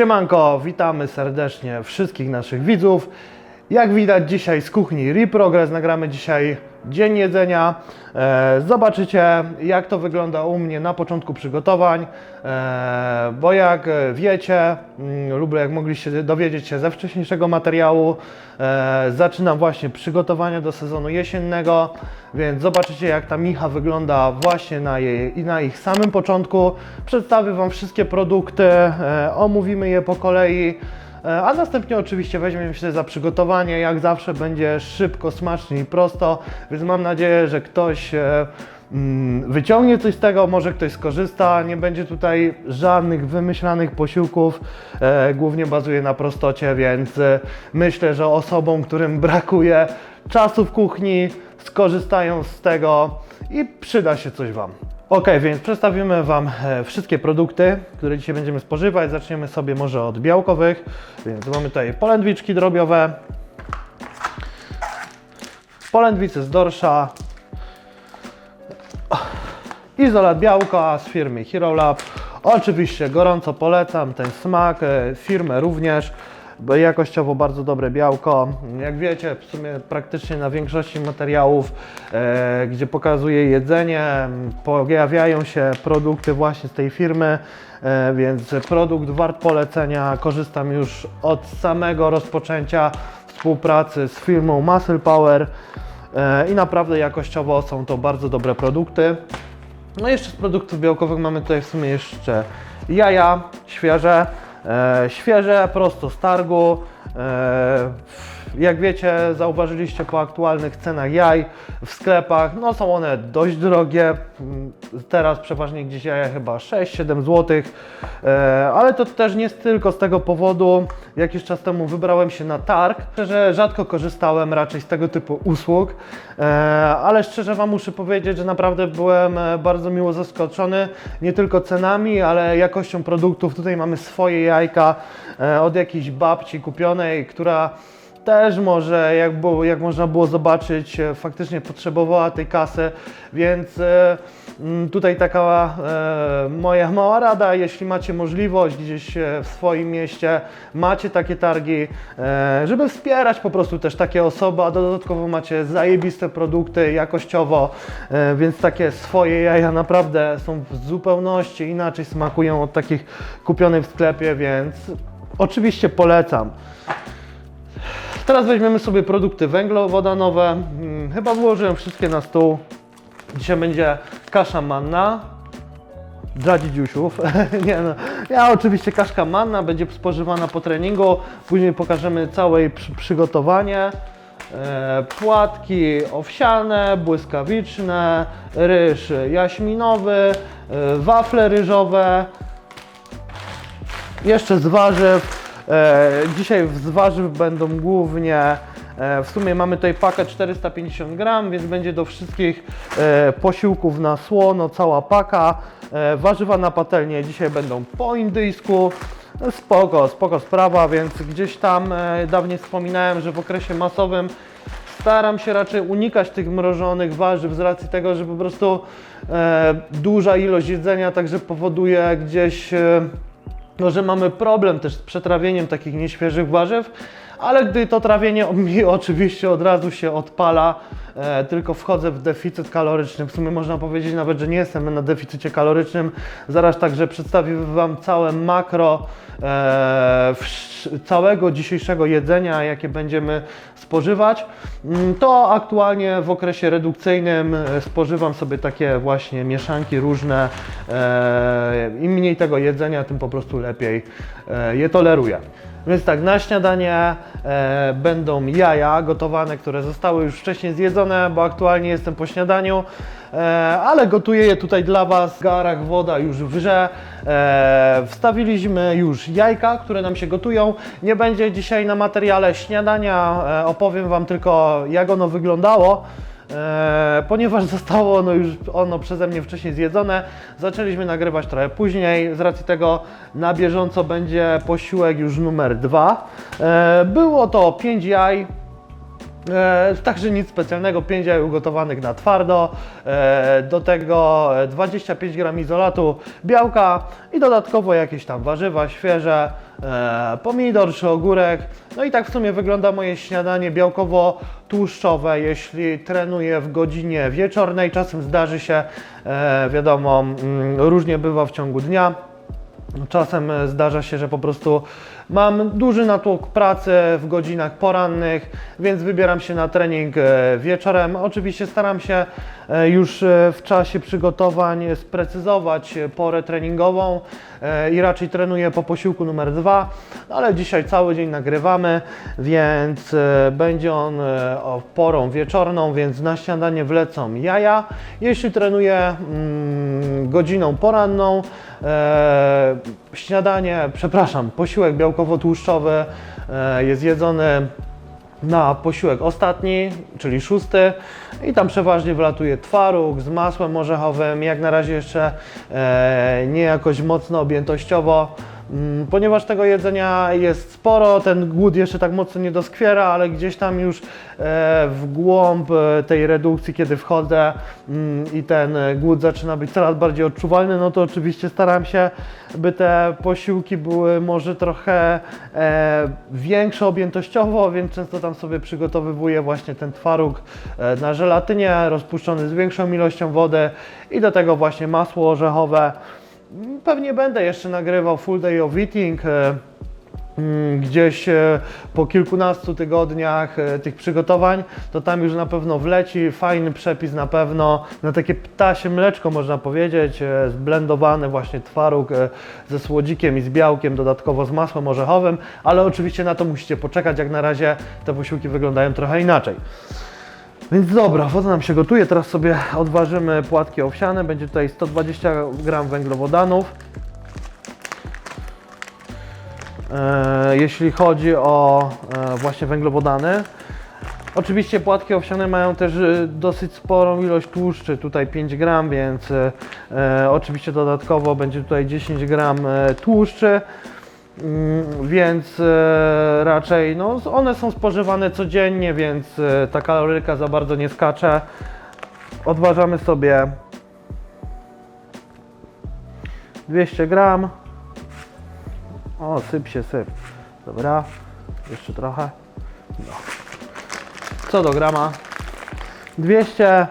Siemanko, witamy serdecznie wszystkich naszych widzów. Jak widać dzisiaj z kuchni Reprogress nagramy dzisiaj dzień jedzenia. E, zobaczycie jak to wygląda u mnie na początku przygotowań, e, bo jak e, wiecie mm, lub jak mogliście dowiedzieć się ze wcześniejszego materiału, zaczynam właśnie przygotowania do sezonu jesiennego, więc zobaczycie jak ta micha wygląda właśnie na, jej, na ich samym początku. Przedstawię Wam wszystkie produkty, omówimy je po kolei. E, A następnie oczywiście weźmiemy się za przygotowanie. Jak zawsze będzie szybko, smacznie i prosto, więc mam nadzieję, że ktoś e, mm, wyciągnie coś z tego, może ktoś skorzysta. Nie będzie tutaj żadnych wymyślanych posiłków. E, Głównie bazuje na prostocie, więc myślę, że osobom, którym brakuje czasu w kuchni, skorzystają z tego i przyda się coś Wam. Ok, więc przedstawimy Wam e, wszystkie produkty, które dzisiaj będziemy spożywać. Zaczniemy sobie może od białkowych. Więc mamy tutaj polędwiczki drobiowe, polędwice z dorsza, izolat białka z firmy Hero Lab. Oczywiście gorąco polecam ten smak, e, firmę również, jakościowo bardzo dobre białko. Jak wiecie, w sumie praktycznie na większości materiałów, e, gdzie pokazuję jedzenie, pojawiają się produkty właśnie z tej firmy, e, więc produkt wart polecenia. Korzystam już od samego rozpoczęcia współpracy z firmą Muscle Power e, i naprawdę jakościowo są to bardzo dobre produkty. No i jeszcze z produktów białkowych mamy tutaj w sumie jeszcze jaja świeże, świeże prosto z targu. Jak wiecie, zauważyliście po aktualnych cenach jaj w sklepach, no są one dość drogie. Mm, Teraz przeważnie gdzieś jaja chyba 6-7 zł, e, ale to też nie tylko z tego powodu. Jakiś czas temu wybrałem się na targ, że rzadko korzystałem raczej z tego typu usług, e, ale szczerze Wam muszę powiedzieć, że naprawdę byłem e, bardzo miło zaskoczony, nie tylko cenami, ale jakością produktów. Tutaj mamy swoje jajka od jakiejś babci kupionej, która też może, jak, było, jak można było zobaczyć, e, faktycznie potrzebowała tej kasy, więc e, mm, tutaj taka e, moja mała rada, jeśli macie możliwość gdzieś w swoim mieście, macie takie targi, żeby wspierać po prostu też takie osoby, a dodatkowo macie zajebiste produkty jakościowo, więc takie swoje jaja naprawdę są w zupełności inaczej smakują od takich kupionych w sklepie, więc oczywiście polecam. Teraz weźmiemy sobie produkty węglowodanowe. Hmm, Chyba wyłożyłem wszystkie na stół. Dzisiaj będzie kasza manna dla dzidziusiów. Nie no. Ja oczywiście kaszka manna będzie spożywana po treningu. Później pokażemy całe przy, przygotowanie. E, płatki owsiane, błyskawiczne, ryż jaśminowy, e, wafle ryżowe, jeszcze z warzyw. E, dzisiaj z warzyw będą głównie, e, w sumie mamy tutaj pakę 450 gram, więc będzie do wszystkich e, posiłków na słono cała paka. Warzywa na patelnię dzisiaj będą po indyjsku. Spoko, spoko sprawa, więc gdzieś tam dawniej wspominałem, że w okresie masowym staram się raczej unikać tych mrożonych warzyw z racji tego, że po prostu duża ilość jedzenia także powoduje gdzieś no, że mamy problem też z przetrawieniem takich nieświeżych warzyw, ale gdy to trawienie mi oczywiście od razu się odpala, e, tylko wchodzę w deficyt kaloryczny. W sumie można powiedzieć nawet, że nie jestem na deficycie kalorycznym. Zaraz także przedstawię Wam całe makro e, całego dzisiejszego jedzenia, jakie będziemy spożywać. Mm, To aktualnie w okresie redukcyjnym e, spożywam sobie takie właśnie mieszanki różne. E, Im mniej tego jedzenia, tym po prostu lepiej e, je toleruję. Więc tak, na śniadanie e, będą jaja gotowane, które zostały już wcześniej zjedzone, bo aktualnie jestem po śniadaniu, e, ale gotuję je tutaj dla Was. W garach woda już wrze. E, wstawiliśmy już jajka, które nam się gotują. Nie będzie dzisiaj na materiale śniadania, e, opowiem Wam tylko jak ono wyglądało. E, ponieważ zostało ono już ono przeze mnie wcześniej zjedzone, zaczęliśmy nagrywać trochę później. Z racji tego na bieżąco będzie posiłek już numer dwa. E, było to 5 jaj, E, także nic specjalnego, 5 jaj ugotowanych na twardo, e, do tego e, 25 gram izolatu białka i dodatkowo jakieś tam warzywa świeże, e, pomidor czy ogórek. No i tak w sumie wygląda moje śniadanie białkowo-tłuszczowe, jeśli trenuję w godzinie wieczornej. Czasem zdarzy się, e, wiadomo, mm, różnie bywa w ciągu dnia. Czasem e, zdarza się, że po prostu mam duży natłok pracy w godzinach porannych, więc wybieram się na trening e, wieczorem. Oczywiście staram się e, już e, w czasie przygotowań sprecyzować porę treningową i raczej trenuję po posiłku numer dwa, ale dzisiaj cały dzień nagrywamy, więc będzie on porą wieczorną, więc na śniadanie wlecą jaja. Jeśli trenuję mm, godziną poranną, e, śniadanie, przepraszam, posiłek białkowo-tłuszczowy e, jest jedzony na posiłek ostatni, czyli szósty. I tam przeważnie wlatuje twaróg z masłem orzechowym, jak na razie jeszcze e, nie jakoś mocno objętościowo, ponieważ tego jedzenia jest sporo, ten głód jeszcze tak mocno nie doskwiera, ale gdzieś tam już e, w głąb e, tej redukcji, kiedy wchodzę mm, i ten e, głód zaczyna być coraz bardziej odczuwalny, no to oczywiście staram się, by te posiłki były może trochę większe objętościowo, więc często tam sobie przygotowywuję właśnie ten twaróg na żelatynie, rozpuszczony z większą ilością wody i do tego właśnie masło orzechowe. Pewnie będę jeszcze nagrywał full day of eating. e, mm, Gdzieś e, po kilkunastu tygodniach e, tych przygotowań, to tam już na pewno wleci fajny przepis na pewno na takie ptasie mleczko można powiedzieć, zblendowany właśnie twaróg ze słodzikiem i z białkiem, dodatkowo z masłem orzechowym, ale oczywiście na to musicie poczekać, jak na razie te posiłki wyglądają trochę inaczej. Więc dobra, woda nam się gotuje. Teraz sobie odważymy płatki owsiane. Będzie tutaj 120 gram węglowodanów. E, jeśli chodzi o e, właśnie węglowodany. Oczywiście płatki owsiane mają też e, dosyć sporą ilość tłuszczy, tutaj 5 gram, więc oczywiście dodatkowo będzie tutaj 10 gram tłuszczy. Mm, Więc e, raczej no, one są spożywane codziennie, więc e, ta kaloryka za bardzo nie skacze. Odważamy sobie 200 gram. O, syp się, syp. Dobra, jeszcze trochę. No. Co do grama? 200.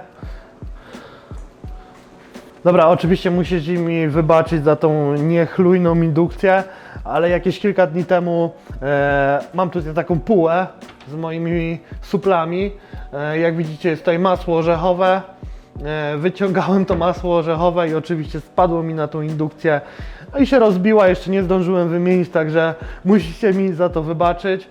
Dobra, oczywiście musicie mi wybaczyć za tą niechlujną indukcję, ale jakieś kilka dni temu e, mam tutaj taką półę z moimi suplami. E, jak widzicie jest tutaj masło orzechowe. E, wyciągałem to masło orzechowe i oczywiście spadło mi na tą indukcję no i się rozbiła, jeszcze nie zdążyłem wymienić, także musicie mi za to wybaczyć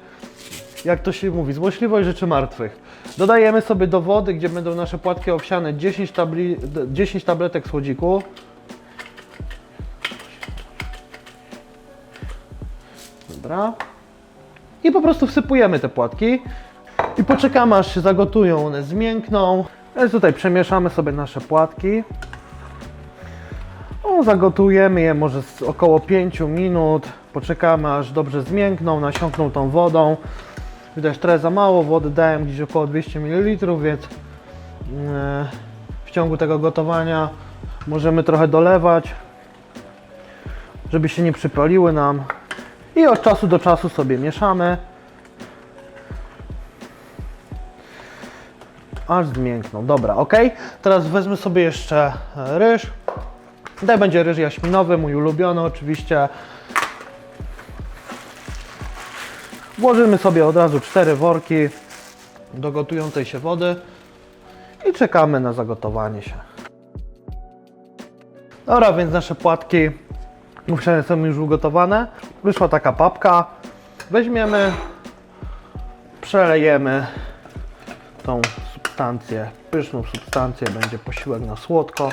jak to się mówi, złośliwość rzeczy martwych. Dodajemy sobie do wody, gdzie będą nasze płatki owsiane 10, tabli, 10 tabletek słodziku. Dobra. I po prostu wsypujemy te płatki i poczekamy aż się zagotują, one zmiękną. Więc tutaj przemieszamy sobie nasze płatki. No, zagotujemy je może około 5 minut. Poczekamy aż dobrze zmiękną, nasiąkną tą wodą. Widać trochę za mało wody, dałem gdzieś około 200 ml, więc e, w ciągu tego gotowania możemy trochę dolewać, żeby się nie przypaliły nam. I od czasu do czasu sobie mieszamy. Aż zmiękną. Dobra, ok. Teraz wezmę sobie jeszcze e, ryż. Tutaj będzie ryż jaśminowy, mój ulubiony oczywiście. Włożymy sobie od razu cztery worki do gotującej się wody i czekamy na zagotowanie się. Dobra, więc nasze płatki owsiane są już ugotowane. Wyszła taka papka. Weźmiemy, przelejemy tą substancję, pyszną substancję, będzie posiłek na słodko.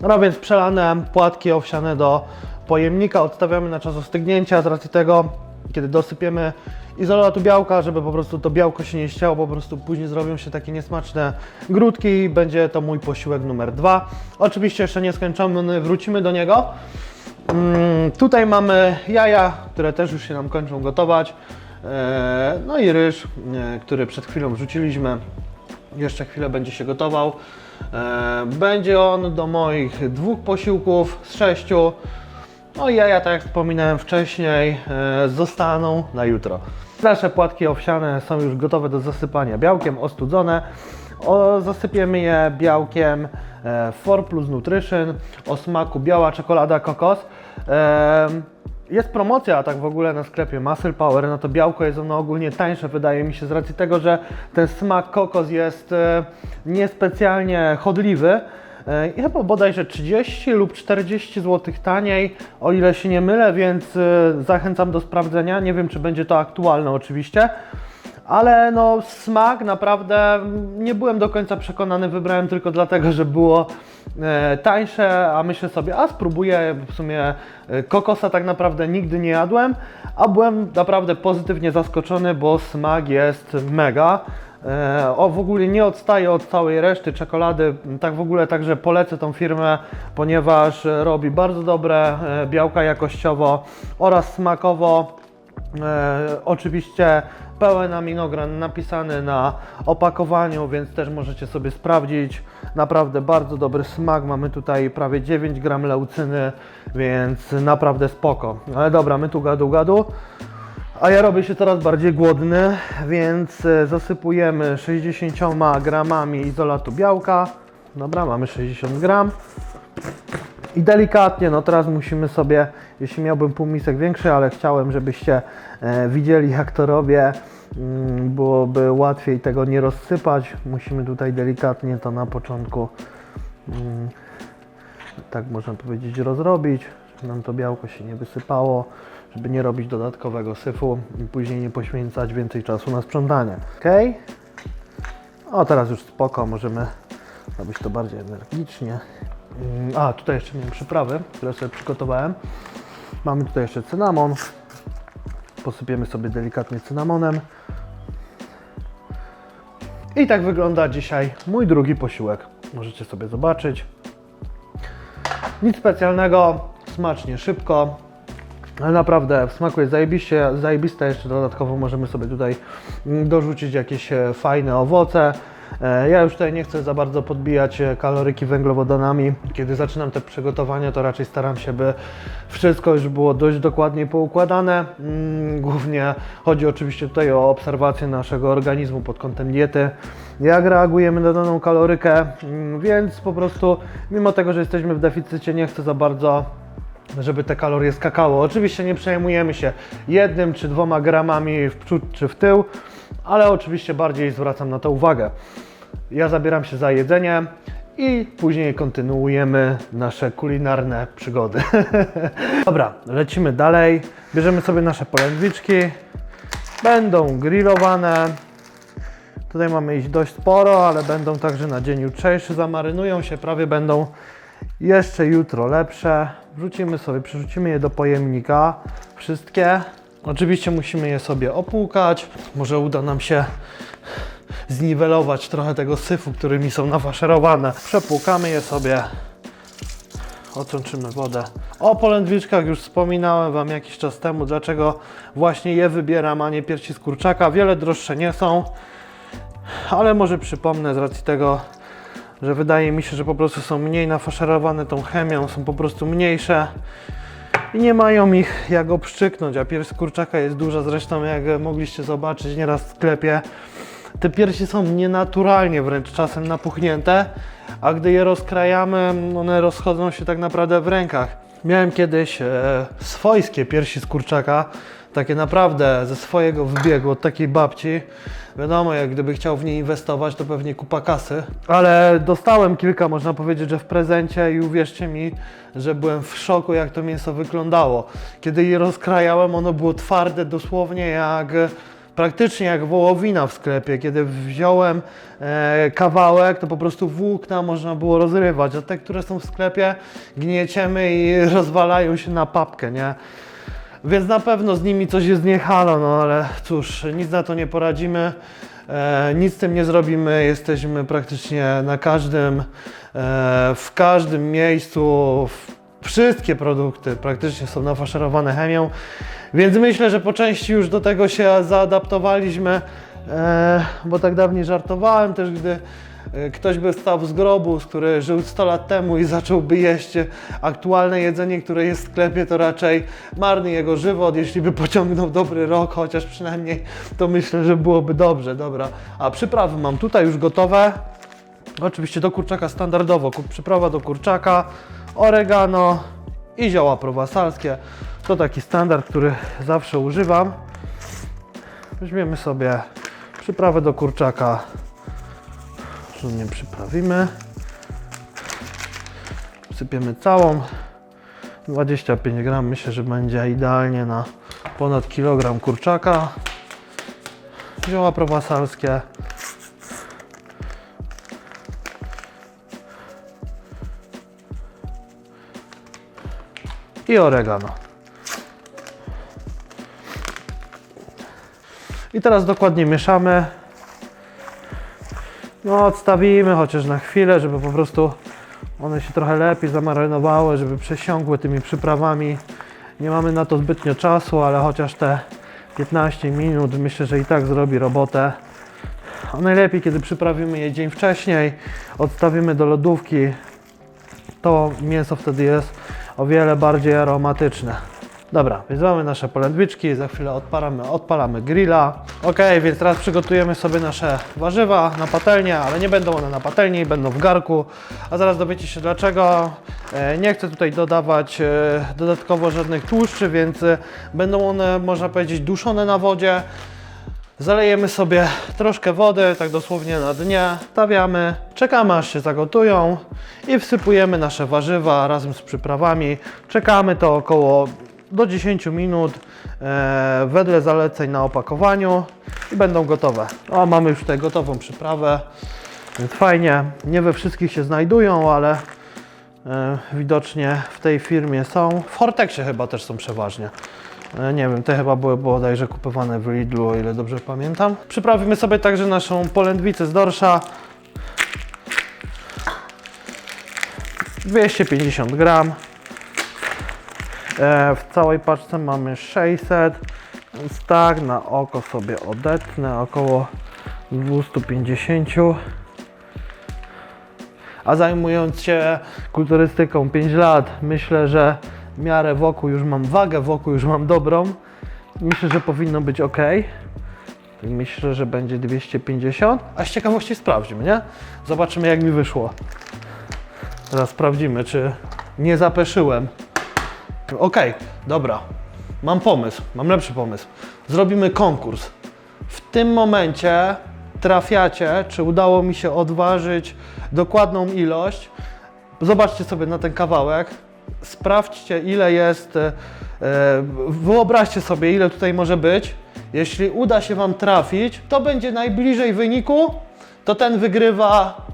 No więc przelane płatki owsiane do pojemnika odstawiamy na czas ostygnięcia z racji tego, kiedy dosypiemy izolatu białka, żeby po prostu to białko się nie ścięło, po prostu później zrobią się takie niesmaczne grudki i będzie to mój posiłek numer dwa. Oczywiście jeszcze nie skończony, wrócimy do niego. Mm, tutaj mamy jaja, które też już się nam kończą gotować. E, no i ryż, e, który przed chwilą wrzuciliśmy. Jeszcze chwilę będzie się gotował. E, będzie on do moich dwóch posiłków z sześciu. No i jaja, tak jak wspominałem wcześniej, zostaną na jutro. Nasze płatki owsiane są już gotowe do zasypania białkiem, ostudzone. O, zasypiemy je białkiem e, 4 Plus Nutrition o smaku biała czekolada kokos. E, jest promocja tak w ogóle na sklepie Muscle Power, no to białko jest ono ogólnie tańsze wydaje mi się z racji tego, że ten smak kokos jest e, niespecjalnie chodliwy. E, I chyba bodajże 30 lub 40 zł taniej, o ile się nie mylę, więc e, zachęcam do sprawdzenia. Nie wiem, czy będzie to aktualne oczywiście, ale no smak naprawdę mm, nie byłem do końca przekonany, wybrałem tylko dlatego, że było e, tańsze, a myślę sobie, a spróbuję w sumie e, kokosa tak naprawdę nigdy nie jadłem, a byłem naprawdę pozytywnie zaskoczony, bo smak jest mega. E, O, w ogóle nie odstaje od całej reszty czekolady. Tak w ogóle także polecę tą firmę, ponieważ robi bardzo dobre białka jakościowo oraz smakowo. E, oczywiście pełen aminogran napisany na opakowaniu, więc też możecie sobie sprawdzić. Naprawdę bardzo dobry smak. Mamy tutaj prawie 9 gram leucyny, więc naprawdę spoko. Ale dobra, my tu gadu gadu. A ja robię się coraz bardziej głodny, więc e, zasypujemy 60 gramami izolatu białka. Dobra, mamy 60 gram. I delikatnie, no teraz musimy sobie, jeśli miałbym półmisek większy, ale chciałem, żebyście e, widzieli jak to robię, mm, byłoby łatwiej tego nie rozsypać. Musimy tutaj delikatnie to na początku, mm, tak można powiedzieć, rozrobić, żeby nam to białko się nie wysypało, żeby nie robić dodatkowego syfu i później nie poświęcać więcej czasu na sprzątanie. Ok? O, teraz już spoko, możemy robić to bardziej energicznie. Mm, A, tutaj jeszcze miałem przyprawy, które sobie przygotowałem. Mamy tutaj jeszcze cynamon. Posypiemy sobie delikatnie cynamonem. I tak wygląda dzisiaj mój drugi posiłek. Możecie sobie zobaczyć. Nic specjalnego, smacznie, szybko. Ale naprawdę w smaku jest zajebiście, zajebiste. Jeszcze dodatkowo możemy sobie tutaj mm, dorzucić jakieś e, fajne owoce. E, Ja już tutaj nie chcę za bardzo podbijać e, kaloryki węglowodanami. Kiedy zaczynam te przygotowania, to raczej staram się, by wszystko już było dość dokładnie poukładane. Mm, Głównie chodzi oczywiście tutaj o obserwację naszego organizmu pod kątem diety. Jak reagujemy na daną kalorykę, Mm, więc po prostu, mimo tego, że jesteśmy w deficycie, nie chcę za bardzo żeby te kalorie skakało. Oczywiście nie przejmujemy się jednym czy dwoma gramami w przód czy w tył, ale oczywiście bardziej zwracam na to uwagę. Ja zabieram się za jedzenie i później kontynuujemy nasze kulinarne przygody. Dobra, lecimy dalej. Bierzemy sobie nasze polędwiczki. Będą grillowane. Tutaj mamy ich dość sporo, ale będą także na dzień jutrzejszy. Zamarynują się, prawie będą jeszcze jutro lepsze. Wrzucimy sobie, przerzucimy je do pojemnika. Wszystkie. Oczywiście musimy je sobie opłukać. Może uda nam się zniwelować trochę tego syfu, którymi są nafaszerowane. Przepłukamy je sobie. Otrączymy wodę. O polędwiczkach już wspominałem Wam jakiś czas temu, dlaczego właśnie je wybieram, a nie piersi z kurczaka. Wiele droższe nie są, ale może przypomnę z racji tego, że wydaje mi się, że po prostu są mniej nafaszerowane tą chemią, są po prostu mniejsze i nie mają ich jak obszczyknąć, a pierś kurczaka jest duża, zresztą jak mogliście zobaczyć nieraz w sklepie, te piersi są nienaturalnie wręcz czasem napuchnięte, a gdy je rozkrajamy, one rozchodzą się tak naprawdę w rękach. Miałem kiedyś e, swojskie piersi z kurczaka, takie naprawdę ze swojego wybiegu, od takiej babci. Wiadomo, jak gdyby chciał w nie inwestować, to pewnie kupa kasy. Ale dostałem kilka, można powiedzieć, że w prezencie i uwierzcie mi, że byłem w szoku, jak to mięso wyglądało. Kiedy je rozkrajałem, ono było twarde dosłownie jak praktycznie jak wołowina w sklepie. Kiedy wziąłem e, kawałek, to po prostu włókna można było rozrywać, a te, które są w sklepie, gnieciemy i rozwalają się na papkę, nie? Więc na pewno z nimi coś jest nie halo, no ale cóż, nic na to nie poradzimy. E, nic z tym nie zrobimy, jesteśmy praktycznie na każdym, e, w każdym miejscu, w wszystkie produkty praktycznie są nafaszerowane chemią, więc myślę, że po części już do tego się zaadaptowaliśmy, e, bo tak dawniej żartowałem też, gdy e, ktoś by stał z grobu, który żył 100 lat temu i zacząłby jeść aktualne jedzenie, które jest w sklepie, to raczej marny jego żywot, jeśli by pociągnął dobry rok, chociaż przynajmniej to myślę, że byłoby dobrze, dobra. A przyprawy mam tutaj już gotowe. Oczywiście do kurczaka standardowo, przyprawa do kurczaka, oregano i zioła prowansalskie. To taki standard, który zawsze używam. Weźmiemy sobie przyprawę do kurczaka. Rozumnie przyprawimy. Sypiemy całą. 25 gram myślę, że będzie idealnie na ponad kilogram kurczaka. Zioła prowansalskie. I oregano. I teraz dokładnie mieszamy. No, odstawimy chociaż na chwilę, żeby po prostu one się trochę lepiej zamarynowały, żeby przesiąkły tymi przyprawami. Nie mamy na to zbytnio czasu, ale chociaż te 15 minut myślę, że i tak zrobi robotę. A najlepiej, kiedy przyprawimy je dzień wcześniej, odstawimy do lodówki, to mięso wtedy jest o wiele bardziej aromatyczne. Dobra, więc mamy nasze polędwiczki, za chwilę odpalamy, odpalamy grilla. Ok, więc teraz przygotujemy sobie nasze warzywa na patelnię, ale nie będą one na patelni, będą w garku. A zaraz dowiecie się dlaczego. E, Nie chcę tutaj dodawać e, dodatkowo żadnych tłuszczy, więc e, będą one, można powiedzieć, duszone na wodzie. Zalejemy sobie troszkę wody, tak dosłownie na dnie, stawiamy, czekamy aż się zagotują i wsypujemy nasze warzywa razem z przyprawami. Czekamy to około do 10 minut e, wedle zaleceń na opakowaniu i będą gotowe. O, mamy już tutaj gotową przyprawę, więc fajnie. Nie we wszystkich się znajdują, ale e, widocznie w tej firmie są. W Hortexie chyba też są przeważnie. E, Nie wiem, te chyba były bodajże kupowane w Lidlu, o ile dobrze pamiętam. Przyprawimy sobie także naszą polędwicę z dorsza. 250 gram. E, W całej paczce mamy 600, więc tak na oko sobie odetnę około 250. A zajmując się kulturystyką 5 lat, myślę, że miarę wokół już mam wagę, wokół już mam dobrą. Myślę, że powinno być ok. Myślę, że będzie 250. A z ciekawości sprawdźmy, nie? Zobaczymy, jak mi wyszło. Teraz sprawdzimy, czy nie zapeszyłem. Ok, dobra. Mam pomysł, mam lepszy pomysł. Zrobimy konkurs. W tym momencie trafiacie, czy udało mi się odważyć dokładną ilość. Zobaczcie sobie na ten kawałek. Sprawdźcie, ile jest. e, e, Wyobraźcie sobie, ile tutaj może być. Jeśli uda się Wam trafić, to będzie najbliżej wyniku, to ten wygrywa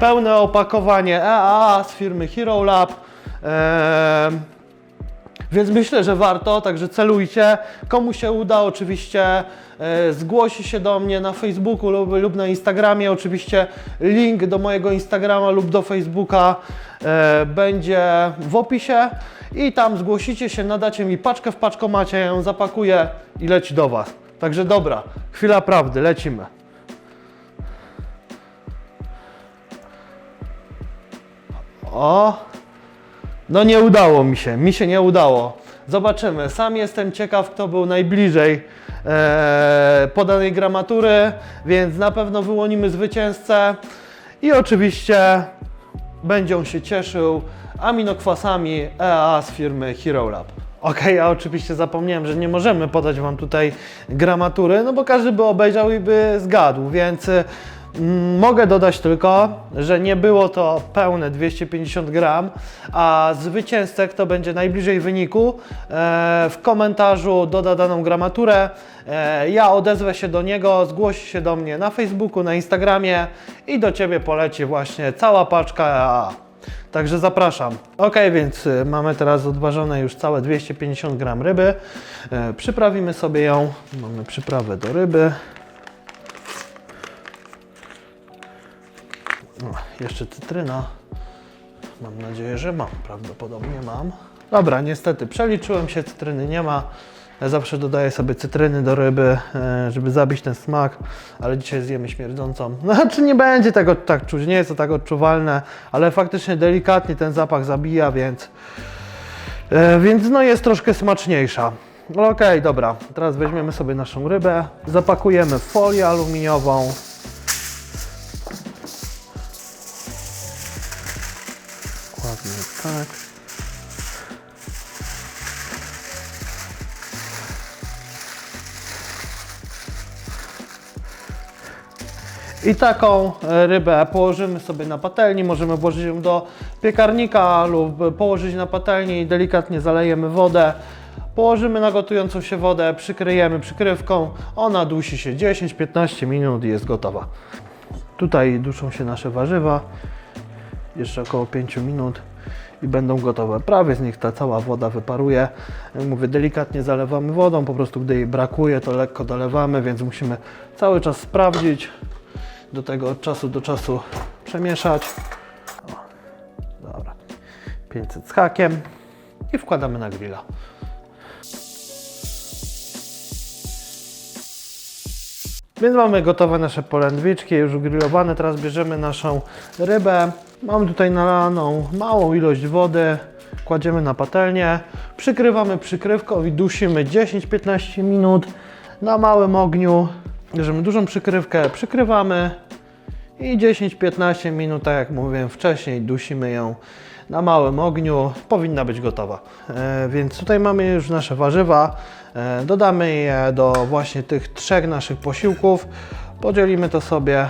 pełne opakowanie EAA z firmy Hero Lab. Więc myślę, że warto, także celujcie. Komu się uda, oczywiście e, zgłosi się do mnie na Facebooku lub, lub na Instagramie. Oczywiście link do mojego Instagrama lub do Facebooka e, będzie w opisie i tam zgłosicie się, nadacie mi paczkę w paczkomacie, ja ją zapakuję i leci do Was. Także dobra, chwila prawdy, lecimy. O, no nie udało mi się, mi się nie udało. Zobaczymy. Sam jestem ciekaw, kto był najbliżej e, podanej gramatury, więc na pewno wyłonimy zwycięzcę i oczywiście będzie on się cieszył aminokwasami EA z firmy Hero Lab. Okej, ja oczywiście zapomniałem, że nie możemy podać Wam tutaj gramatury, no bo każdy by obejrzał i by zgadł, więc mogę dodać tylko, że nie było to pełne 250 gram, a zwycięzcę, kto będzie najbliżej wyniku, e, w komentarzu doda daną gramaturę, e, ja odezwę się do niego, zgłosi się do mnie na Facebooku, na Instagramie i do Ciebie poleci właśnie cała paczka. Także zapraszam. Ok, więc y, mamy teraz odważone już całe 250 gram ryby. E, przyprawimy sobie ją. Mamy przyprawę do ryby. Jeszcze cytryna. Mam nadzieję, że mam. Prawdopodobnie mam. Dobra, niestety przeliczyłem się, cytryny nie ma. Ja zawsze dodaję sobie cytryny do ryby, e, żeby zabić ten smak, ale dzisiaj zjemy śmierdzącą. Znaczy nie będzie tego tak czuć, nie jest to tak odczuwalne, ale faktycznie delikatnie ten zapach zabija, więc, e, więc no jest troszkę smaczniejsza. No Okej, dobra, teraz weźmiemy sobie naszą rybę, zapakujemy w folię aluminiową. Tak. I taką e, rybę położymy sobie na patelni, możemy włożyć ją do piekarnika lub położyć na patelni delikatnie zalejemy wodę. Położymy na gotującą się wodę, przykryjemy przykrywką, ona dusi się 10-15 minut i jest gotowa. Tutaj duszą się nasze warzywa, jeszcze około 5 minut i będą gotowe. Prawie z nich ta cała woda wyparuje. Mówię, delikatnie zalewamy wodą, po prostu gdy jej brakuje, to lekko dolewamy, więc musimy cały czas sprawdzić. Do tego od czasu do czasu przemieszać. O, dobra. 500 z hakiem i wkładamy na grilla. Więc mamy gotowe nasze polędwiczki, już grillowane. Teraz bierzemy naszą rybę. Mam tutaj nalaną małą ilość wody. Kładziemy na patelnię, przykrywamy przykrywką i dusimy 10-15 minut na małym ogniu. Bierzemy dużą przykrywkę, przykrywamy i 10-15 minut, tak jak mówiłem wcześniej, dusimy ją na małym ogniu. Powinna być gotowa. E, więc tutaj mamy już nasze warzywa. E, dodamy je do właśnie tych trzech naszych posiłków. Podzielimy to sobie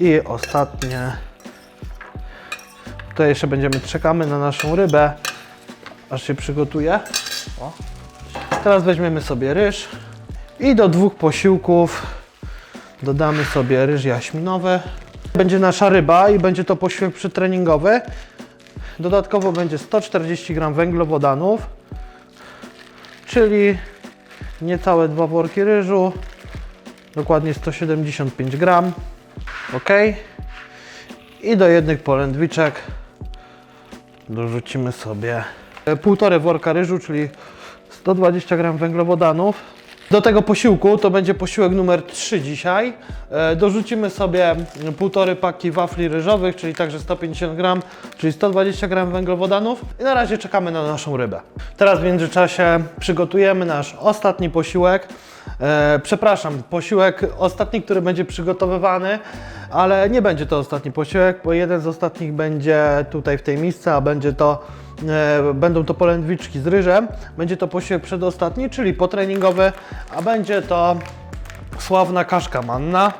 i ostatnie. Tutaj jeszcze będziemy czekamy na naszą rybę, aż się przygotuje. O. Teraz weźmiemy sobie ryż i do dwóch posiłków dodamy sobie ryż jaśminowy. Będzie nasza ryba i będzie to posiłek przytreningowy. Dodatkowo będzie 140 g węglowodanów, czyli niecałe dwa worki ryżu, dokładnie 175 g. Ok. I do jednych polędwiczek dorzucimy sobie półtorej worka ryżu, czyli 120 g węglowodanów. Do tego posiłku, to będzie posiłek numer 3 dzisiaj, e, dorzucimy sobie półtorej paki wafli ryżowych, czyli także 150 g, czyli 120 g węglowodanów i na razie czekamy na naszą rybę. Teraz w międzyczasie przygotujemy nasz ostatni posiłek. E, przepraszam, posiłek ostatni, który będzie przygotowywany, ale nie będzie to ostatni posiłek, bo jeden z ostatnich będzie tutaj w tej misce, a będzie to będą to polędwiczki z ryżem. Będzie to posiłek przedostatni, czyli potreningowy, a będzie to sławna kaszka manna.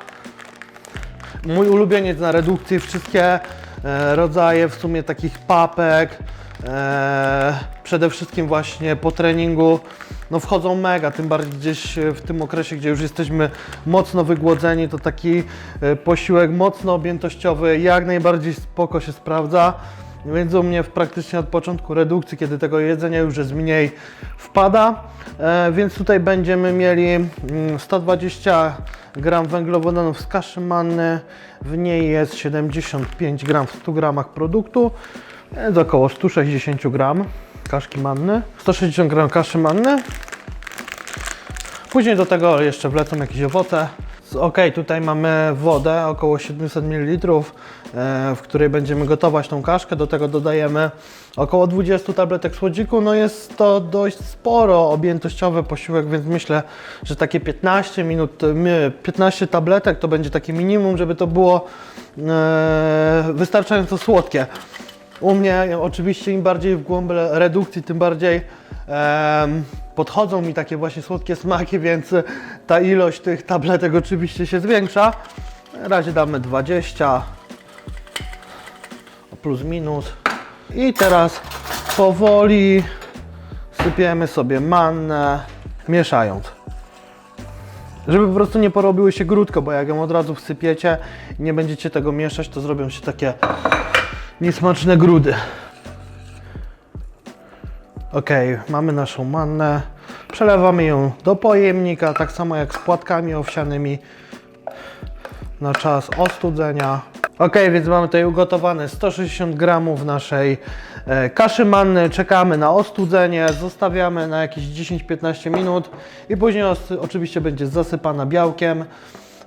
Mój ulubieniec na redukcji, wszystkie e, rodzaje w sumie takich papek, e, przede wszystkim właśnie po treningu, no wchodzą mega, tym bardziej gdzieś w tym okresie, gdzie już jesteśmy mocno wygłodzeni, to taki e, posiłek mocno objętościowy jak najbardziej spoko się sprawdza. Więc u mnie w praktycznie od początku redukcji, kiedy tego jedzenia już jest mniej, wpada. E, więc tutaj będziemy mieli mm, 120 gram węglowodanów z kaszy manny. W niej jest 75 gram w 100 gramach produktu. Więc około 160 gram kaszki manny. 160 gram kaszy manny. Później do tego jeszcze wlecą jakieś owoce. Ok, tutaj mamy wodę około 700 ml, w której będziemy gotować tą kaszkę. Do tego dodajemy około 20 tabletek słodziku. No jest to dość sporo objętościowy posiłek, więc myślę, że takie 15 minut, my- 15 tabletek to będzie takie minimum, żeby to było e, wystarczająco słodkie. U mnie oczywiście im bardziej w głąb redukcji, tym bardziej podchodzą mi takie właśnie słodkie smaki, więc ta ilość tych tabletek oczywiście się zwiększa. Na razie damy 20 plus minus. I teraz powoli sypiemy sobie mannę, mieszając. Żeby po prostu nie porobiły się grudko, bo jak ją od razu wsypiecie i nie będziecie tego mieszać, to zrobią się takie niesmaczne grudy. Ok, mamy naszą mannę. Przelewamy ją do pojemnika, tak samo jak z płatkami owsianymi na czas ostudzenia. Ok, więc mamy tutaj ugotowane 160 gramów naszej e, kaszy manny. Czekamy na ostudzenie, zostawiamy na jakieś 10-15 minut i później oczywiście będzie zasypana białkiem.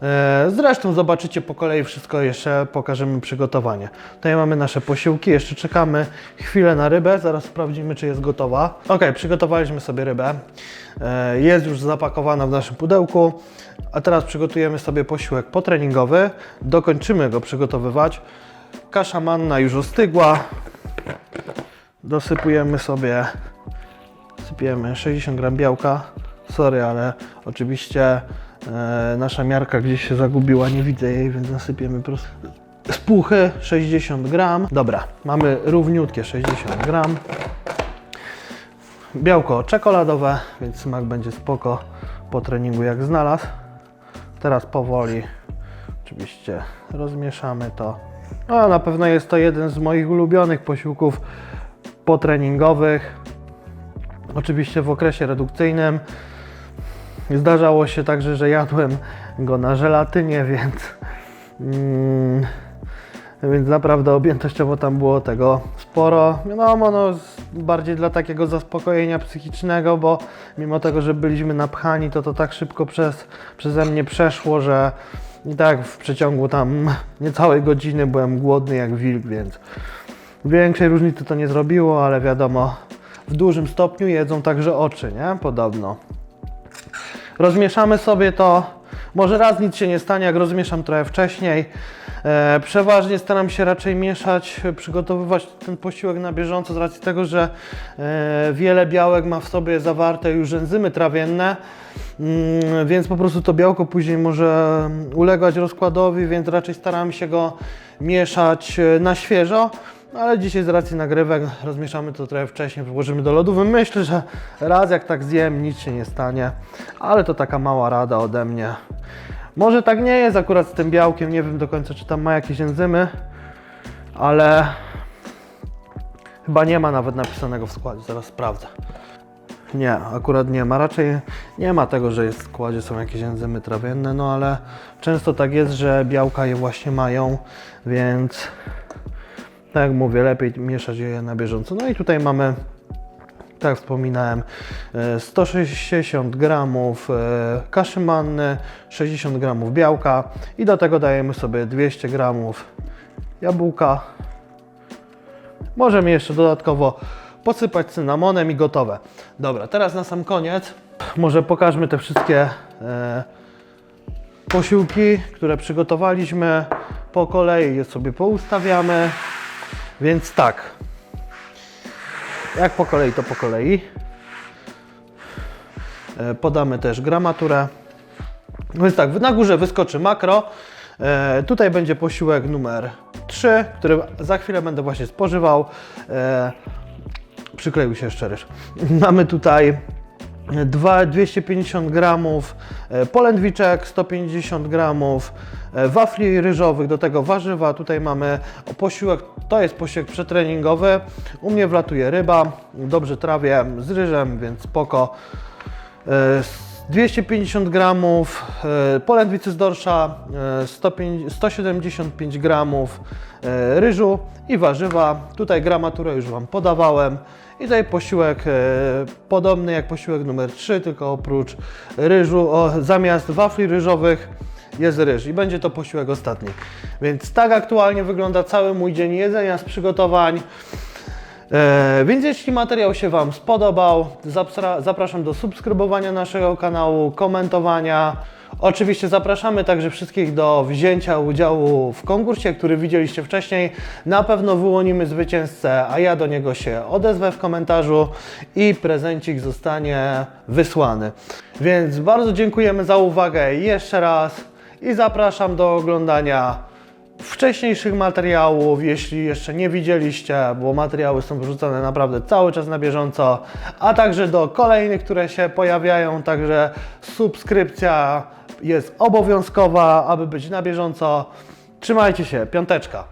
E, Zresztą zobaczycie po kolei wszystko jeszcze pokażemy przygotowanie. Tutaj mamy nasze posiłki, jeszcze czekamy chwilę na rybę, zaraz sprawdzimy czy jest gotowa. Ok, przygotowaliśmy sobie rybę. E, Jest już zapakowana w naszym pudełku. A teraz przygotujemy sobie posiłek potreningowy. Dokończymy go przygotowywać. Kasza manna już ostygła. Dosypujemy sobie sypiemy 60 gram białka. Sorry, ale oczywiście e, nasza miarka gdzieś się zagubiła, nie widzę jej, więc nasypiemy po prostu z puchy 60 gram. Dobra, mamy równiutkie 60 gram. Białko czekoladowe, więc smak będzie spoko po treningu jak znalazł. Teraz powoli oczywiście rozmieszamy to. A na pewno jest to jeden z moich ulubionych posiłków potreningowych. Oczywiście w okresie redukcyjnym. Zdarzało się także, że jadłem go na żelatynie, więc, mm, więc naprawdę objętościowo tam było tego sporo. No, no, z- bardziej dla takiego zaspokojenia psychicznego, bo mimo tego, że byliśmy napchani, to to tak szybko przez, przeze mnie przeszło, że i tak w przeciągu tam niecałej godziny byłem głodny jak wilk, więc większej różnicy to nie zrobiło, ale wiadomo, w dużym stopniu jedzą także oczy, nie? Podobno. Rozmieszamy sobie to. Może raz nic się nie stanie, jak rozmieszam trochę wcześniej. E, przeważnie staram się raczej mieszać, przygotowywać ten posiłek na bieżąco z racji tego, że e, wiele białek ma w sobie zawarte już enzymy trawienne, mm, więc po prostu to białko później może ulegać rozkładowi, więc raczej staram się go mieszać e, na świeżo. No, Ale dzisiaj z racji nagrywek rozmieszamy to trochę wcześniej, włożymy do lodówki. Myślę, że raz jak tak zjem, nic się nie stanie, ale to taka mała rada ode mnie. Może tak nie jest akurat z tym białkiem, nie wiem do końca czy tam ma jakieś enzymy, ale chyba nie ma nawet napisanego w składzie, zaraz sprawdzę. Nie, akurat nie ma. Raczej nie ma tego, że jest w składzie są jakieś enzymy trawienne, no ale często tak jest, że białka je właśnie mają, więc tak jak mówię, lepiej mieszać je na bieżąco. No i tutaj mamy, tak jak wspominałem, e, 160 gramów e, kaszy manny, 60 gramów białka i do tego dajemy sobie 200 gramów jabłka. Możemy jeszcze dodatkowo posypać cynamonem i gotowe. Dobra, teraz na sam koniec może pokażmy te wszystkie e, posiłki, które przygotowaliśmy. Po kolei je sobie poustawiamy. Więc tak. Jak po kolei, to po kolei. E, Podamy też gramaturę. Więc tak, na górze wyskoczy makro. E, tutaj będzie posiłek numer 3, który za chwilę będę właśnie spożywał. E, przykleił się jeszcze ryż. Mamy tutaj dwa- 250 gramów e, polędwiczek, 150 gramów e, wafli ryżowych, do tego warzywa. Tutaj mamy posiłek, to jest posiłek przetreningowy. U mnie wlatuje ryba, dobrze trawię z ryżem, więc spoko. E, 250 gramów e, polędwicy z dorsza, e, 105 175 gramów ryżu i warzywa. Tutaj gramaturę już Wam podawałem. I tutaj posiłek e, podobny jak posiłek numer 3, tylko oprócz ryżu, o, zamiast wafli ryżowych jest ryż i będzie to posiłek ostatni. Więc tak aktualnie wygląda cały mój dzień jedzenia z przygotowań. E, więc jeśli materiał się Wam spodobał, zapra- zapraszam do subskrybowania naszego kanału, komentowania. Oczywiście zapraszamy także wszystkich do wzięcia udziału w konkursie, który widzieliście wcześniej. Na pewno wyłonimy zwycięzcę, a ja do niego się odezwę w komentarzu i prezencik zostanie wysłany. Więc bardzo dziękujemy za uwagę jeszcze raz i zapraszam do oglądania wcześniejszych materiałów, jeśli jeszcze nie widzieliście, bo materiały są wrzucane naprawdę cały czas na bieżąco, a także do kolejnych, które się pojawiają, także subskrypcja jest obowiązkowa, aby być na bieżąco. Trzymajcie się, piąteczka.